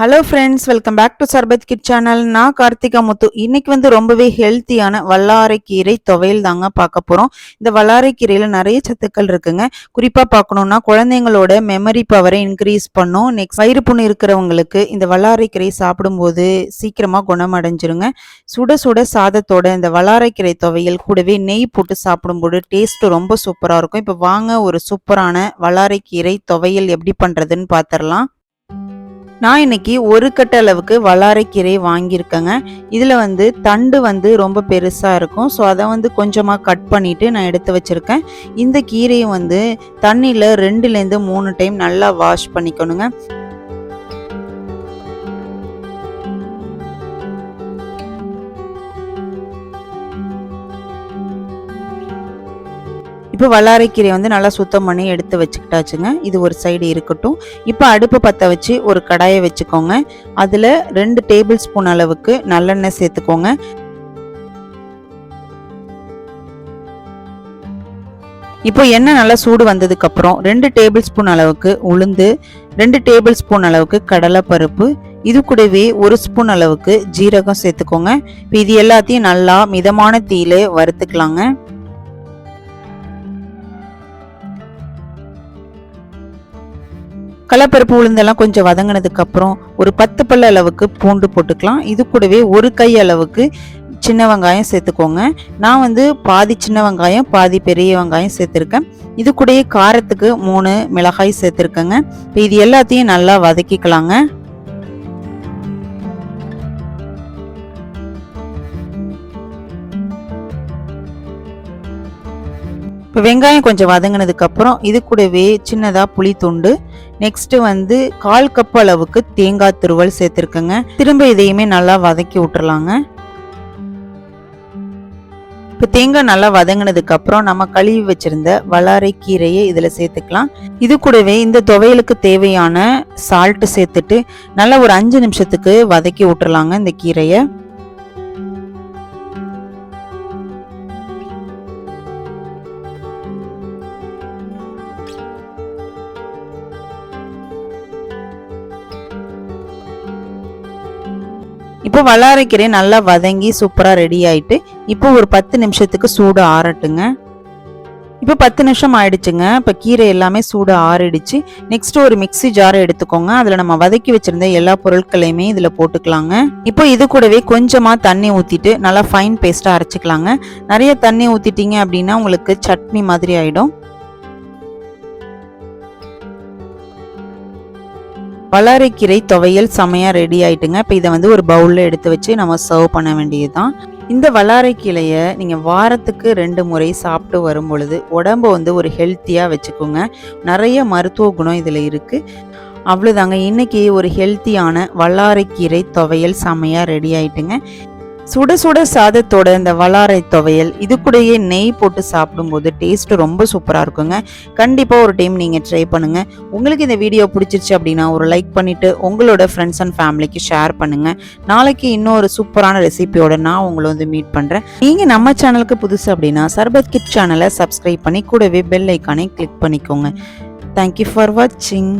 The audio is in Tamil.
Hello friends welcome back to Sharbat kid channel நான் கார்த்திகா முத்து. இன்னைக்கு வந்து ரொம்பவே ஹெல்த்தியான வல்லாரைக்கீரை துவையல் தாங்க பார்க்க போகிறோம் இந்த வல்லாரைக்கீரையில் நிறைய சத்துக்கள் இருக்குங்க. குறிப்பாக பார்க்கணுன்னா குழந்தைங்களோட மெமரி பவரை இன்க்ரீஸ் பண்ணும். நெக்ஸ்ட் வயிறு புண்ணு இருக்கிறவங்களுக்கு இந்த வல்லாரைக்கீரை சாப்பிடும்போது சீக்கிரமாக குணமடைஞ்சிருங்க. சுட சுட சாதத்தோட இந்த வல்லாரைக்கீரை துவையல் கூடவே நெய் போட்டு சாப்பிடும்போது டேஸ்ட்டு ரொம்ப சூப்பராக இருக்கும். இப்போ வாங்க ஒரு சூப்பரான வல்லாரைக்கீரை துவையல் எப்படி பண்ணுறதுன்னு பார்த்துடலாம் நான் இன்னைக்கு ஒரு கட்ட அளவுக்கு வல்லாரைக்கீரை வாங்கியிருக்கேங்க. இதில் வந்து தண்டு வந்து ரொம்ப பெருசாக இருக்கும். ஸோ அதை வந்து கொஞ்சமாக கட் பண்ணிவிட்டு நான் எடுத்து வச்சுருக்கேன். இந்த கீரையை வந்து தண்ணியில் ரெண்டுலேருந்து மூணு டைம் நல்லா வாஷ் பண்ணிக்கணுங்க. இப்போ வல்லாரைக்கீரை வந்து நல்லா சுத்தம் பண்ணி எடுத்து வச்சுக்கிட்டாச்சுங்க. இது ஒரு சைடு இருக்கட்டும். இப்போ அடுப்பு பற்ற வச்சு ஒரு கடாயை வச்சுக்கோங்க. அதில் ரெண்டு டேபிள் ஸ்பூன் அளவுக்கு நல்லெண்ணெய் சேர்த்துக்கோங்க. இப்போ எண்ணெய் நல்லா சூடு வந்ததுக்கப்புறம் ரெண்டு டேபிள் ஸ்பூன் அளவுக்கு உளுந்து ரெண்டு டேபிள் ஸ்பூன் அளவுக்கு கடலைப்பருப்பு இது கூடவே ஒரு ஸ்பூன் அளவுக்கு ஜீரகம் சேர்த்துக்கோங்க. இப்போ இது எல்லாத்தையும் நல்லா மிதமான தீயில வறுத்துக்கலாங்க. கடலப்பருப்பு உளுந்தெல்லாம் கொஞ்சம் வதங்கினதுக்கு அப்புறம் ஒரு பத்து பல்ல அளவுக்கு பூண்டு போட்டுக்கலாம். இது கூடவே ஒரு கை அளவுக்கு சின்ன வெங்காயம் சேர்த்துக்கோங்க. நான் வந்து பாதி சின்ன வெங்காயம் பாதி பெரிய வெங்காயம் சேர்த்துருக்கேன். இது கூடயே காரத்துக்கு மூணு மிளகாய் சேர்த்துருக்கேங்க. இப்போ இது எல்லாத்தையும் நல்லா வதக்கிக்கலாங்க. இப்போ வெங்காயம் கொஞ்சம் வதங்கினதுக்கு அப்புறம் இது கூடவே சின்னதாக புளி துண்டு. நெக்ஸ்ட்டு வந்து கால் கப் அளவுக்கு தேங்காய் துருவல் சேர்த்துருக்கேங்க. திரும்ப இதையுமே நல்லா வதக்கி விட்டுறலாங்க. இப்போ தேங்காய் நல்லா வதங்கினதுக்கு அப்புறம் நம்ம கழுவி வச்சிருந்த வளாரை கீரையை இதில் சேர்த்துக்கலாம். இது கூடவே இந்த துவையலுக்கு தேவையான சால்ட்டு சேர்த்துட்டு நல்லா ஒரு அஞ்சு நிமிஷத்துக்கு வதக்கி விட்டுறலாங்க இந்த கீரையை. இப்போ வல்லாரைக்கீரை நல்லா வதங்கி சூப்பராக ரெடி ஆயிட்டு இப்போ ஒரு பத்து நிமிஷத்துக்கு சூடு ஆறட்டுங்க. இப்போ பத்து நிமிஷம் ஆயிடுச்சுங்க. இப்போ கீரை எல்லாமே சூடு ஆறிடுச்சு. நெக்ஸ்ட் ஒரு மிக்சி ஜாரை எடுத்துக்கோங்க. அதில் நம்ம வதக்கி வச்சிருந்த எல்லா பொருட்களையுமே இதில் போட்டுக்கலாங்க. இப்போ இது கூடவே கொஞ்சமாக தண்ணி ஊற்றிட்டு நல்லா ஃபைன் பேஸ்ட்டாக அரைச்சிக்கலாங்க. நிறைய தண்ணி ஊற்றிட்டீங்க அப்படின்னா உங்களுக்கு சட்னி மாதிரி ஆகிடும் வளரைக்கீரை துவையல் செமையாக ரெடி ஆயிட்டுங்க. இப்போ இதை வந்து ஒரு பவுலில் எடுத்து வச்சு நம்ம சர்வ் பண்ண வேண்டியது தான் இந்த வல்லாரைக்கீரையை நீங்கள் வாரத்துக்கு ரெண்டு முறை சாப்பிட்டு வரும் பொழுது உடம்பை வந்து ஒரு ஹெல்த்தியாக வச்சுக்கோங்க. நிறைய மருத்துவ குணம் இதில் இருக்குது அவ்வளோதாங்க இன்றைக்கி ஒரு ஹெல்த்தியான வல்லாரைக்கீரை துவையல் செமையாக ரெடி ஆயிட்டுங்க. சுட சுட சாதத்தோட இந்த வளாரை துவையல் இது கூடயே நெய் போட்டு சாப்பிடும்போது டேஸ்ட் ரொம்ப சூப்பராக இருக்குங்க. கண்டிப்பாக ஒரு டைம் நீங்கள் ட்ரை பண்ணுங்கள் உங்களுக்கு இந்த வீடியோ பிடிச்சிருச்சு அப்படின்னா ஒரு லைக் பண்ணிவிட்டு உங்களோட ஃப்ரெண்ட்ஸ் அண்ட் ஃபேமிலிக்கு ஷேர் பண்ணுங்கள் நாளைக்கு இன்னொரு சூப்பரான ரெசிபியோட நான் உங்களை வந்து மீட் பண்ணுறேன் நீங்கள் நம்ம சேனலுக்கு புதுசு அப்படின்னா சர்பத் கிட் சேனலை சப்ஸ்கிரைப் பண்ணி கூடவே பெல் ஐக்கானை கிளிக் பண்ணிக்கோங்க. தேங்க்யூ ஃபார் வாட்சிங்